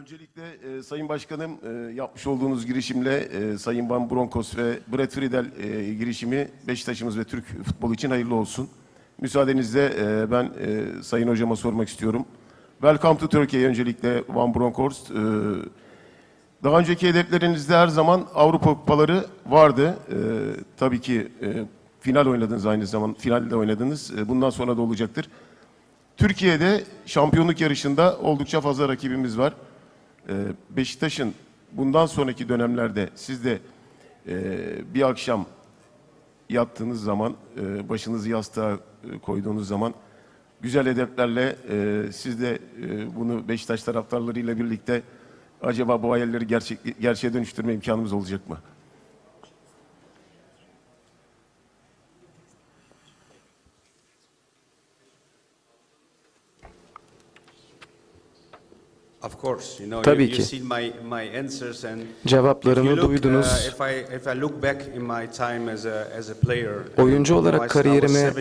Öncelikle e, Sayın Başkanım e, yapmış olduğunuz girişimle e, Sayın Van Broncos ve Brett Friedel e, girişimi Beşiktaş'ımız ve Türk futbolu için hayırlı olsun. Müsaadenizle e, ben e, Sayın Hocama sormak istiyorum. Welcome to Turkey öncelikle Van Bronckhorst. E, daha önceki hedeflerinizde her zaman Avrupa kupaları vardı. E, tabii ki e, final oynadınız aynı zamanda, finalde oynadınız. E, bundan sonra da olacaktır. Türkiye'de şampiyonluk yarışında oldukça fazla rakibimiz var. Ee, Beşiktaş'ın bundan sonraki dönemlerde siz de e, bir akşam yattığınız zaman, e, başınızı yastığa e, koyduğunuz zaman güzel hedeflerle siz de bunu Beşiktaş taraftarlarıyla birlikte acaba bu hayalleri gerçek, gerçeğe dönüştürme imkanımız olacak mı? A as a player, Oyuncu I olarak kariyerime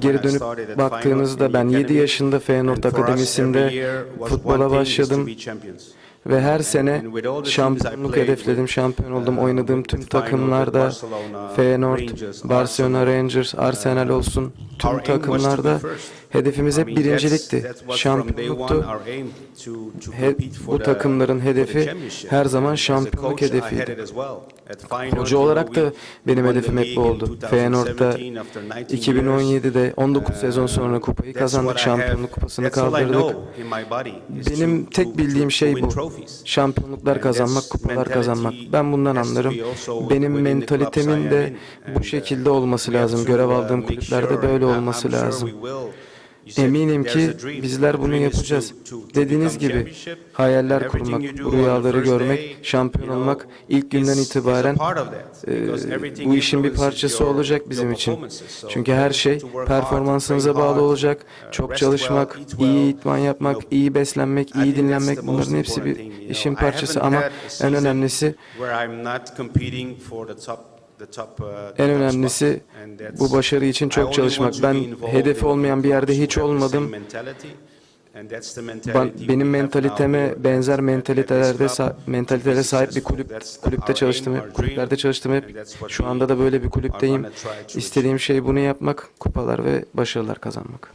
geri dönüp baktığınızda ben in the 7 academy. yaşında Feyenoord Akademisi'nde futbola başladım ve her sene şampiyonluk hedefledim. Şampiyon oldum. uh, Oynadığım tüm takımlarda Feyenoord, Barcelona Rangers, Arsenal olsun Our tüm takımlarda. Hedefimiz hep birincilikti. Şampiyonluktu. He- bu takımların hedefi her zaman şampiyonluk hedefiydi. Hoca olarak da benim hedefim hep bu oldu. Feyenoord'da 2017 after 19 years. 2017'de 19 sezon sonra Uh, kupayı kazandık. Şampiyonluk kupasını kaldırdık. Benim tek bildiğim şey bu. Şampiyonluklar kazanmak, kupalar kazanmak. Ben bundan anlarım. Benim mentalitemin de bu And, şekilde uh, olması lazım. Görev uh, aldığım kulüplerde böyle olması lazım. Eminim ki bizler bunu yapacağız. Dediğiniz gibi hayaller kurmak, rüyaları görmek, şampiyon olmak ilk günden itibaren e, bu işin bir parçası olacak bizim için. Çünkü her şey performansınıza bağlı olacak. uh, Çok çalışmak, iyi idman yapmak, iyi beslenmek, iyi dinlenmek bunların hepsi bir işin parçası ama en önemlisi uh, en önemlisi bu başarı için çok çalışmak. Ben hedefi olmayan bir yerde hiç olmadım. Ben, benim mentaliteme benzer mentalitelerde mentalitelere sahip bir kulüp kulüpte çalıştım hep kulüplerde çalıştım hep. Şu anda da böyle bir kulüpteyim. İstediğim şey bunu yapmak, kupalar ve başarılar kazanmak.